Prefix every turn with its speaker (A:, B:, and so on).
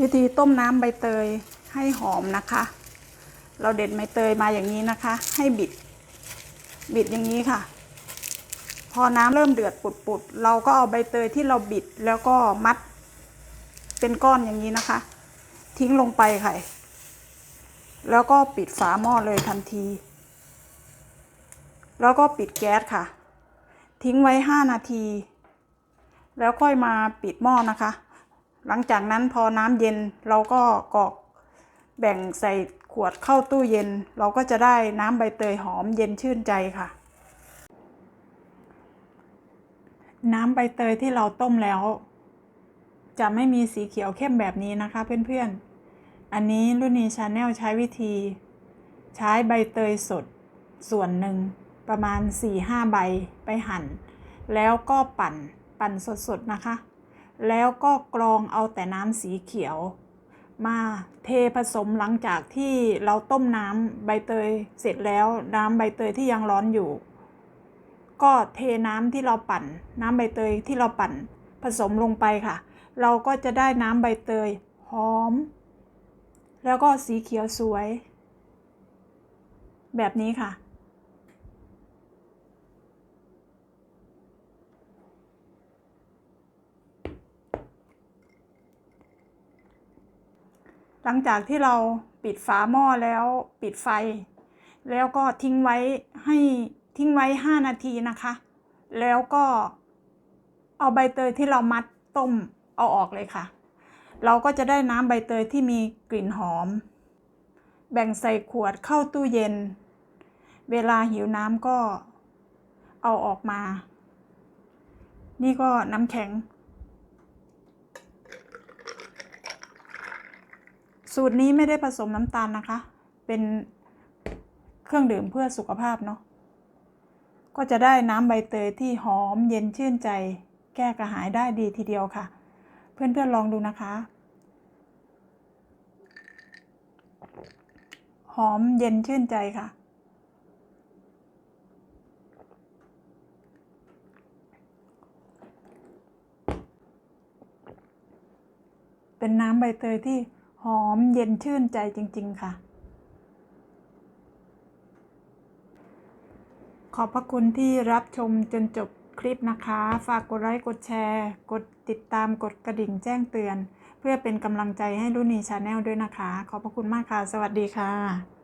A: วิธีต้มน้ำใบเตยให้หอมนะคะ เราเด็ดใบเตยมาอย่างนี้นะคะ ให้บิด บิดอย่างนี้ค่ะ พอน้ำเริ่มเดือดปุดๆเราก็เอาใบเตยที่เราบิดแล้วก็มัด เป็นก้อนอย่างนี้นะคะ ทิ้งลงไปค่ะ แล้วก็ปิดฝาหม้อเลยทันที แล้วก็ปิดแก๊สค่ะ ทิ้งไว้ 5 นาที แล้วค่อยมาปิดหม้อนะคะ หลังจากนั้นพอน้ำเย็นเราก็กรอกแบ่งใส่ขวดเข้าตู้เย็น เราก็จะได้น้ำใบเตยหอมเย็นชื่นใจค่ะ น้ำใบเตยที่เราต้มแล้ว จะไม่มีสีเขียวเข้มแบบนี้นะคะเพื่อนๆ อันนี้รุ่นนี้ชาแนลใช้วิธี ใช้ใบเตยสดส่วนหนึ่งประมาณ 4-5 ใบไปหั่น แล้วก็ปั่นปั่นสดๆนะคะ แล้วก็กรองเอาแต่น้ำสีเขียว มาเทผสมหลังจากที่เราต้มน้ำใบเตยเสร็จแล้วน้ำใบเตยที่ยังร้อนอยู่ ก็เทน้ำที่เราปั่น น้ำใบเตยที่เราปั่นผสมลงไปค่ะ เราก็จะได้น้ำใบเตยหอม แล้วก็สีเขียวสวย แบบนี้ค่ะ หลังจากที่เราปิดฝาหม้อแล้วปิดไฟ แล้วก็ทิ้งไว้ให้ทิ้งไว้ 5 นาทีนะคะ แล้วก็เอาใบเตยที่เรามัดต้มเอาออกเลยค่ะ เราก็จะได้น้ำใบเตยที่มีกลิ่นหอม แบ่งใส่ขวดเข้าตู้เย็น เวลาหิวน้ำก็เอาออกมา นี่ก็น้ำแข็ง สูตรนี้ไม่ได้ผสมน้ำตาลนะคะ เป็นเครื่องดื่มเพื่อสุขภาพเนาะ ก็จะได้น้ำใบเตยที่หอมเย็นชื่นใจ แก้กระหายได้ดีทีเดียวค่ะ เพื่อนๆลองดูนะคะ หอมเย็นชื่นใจค่ะเป็นน้ำใบเตยที่ หอมเย็นชื่นใจจริง ๆ ค่ะ ขอบพระคุณที่รับชมจนจบคลิปนะคะ ฝากกดไลค์ กดแชร์ กดติดตาม กดกระดิ่งแจ้งเตือน เพื่อเป็นกำลังใจให้รุ่นนีชาแนลด้วยนะคะ ขอบพระคุณมากค่ะ สวัสดีค่ะ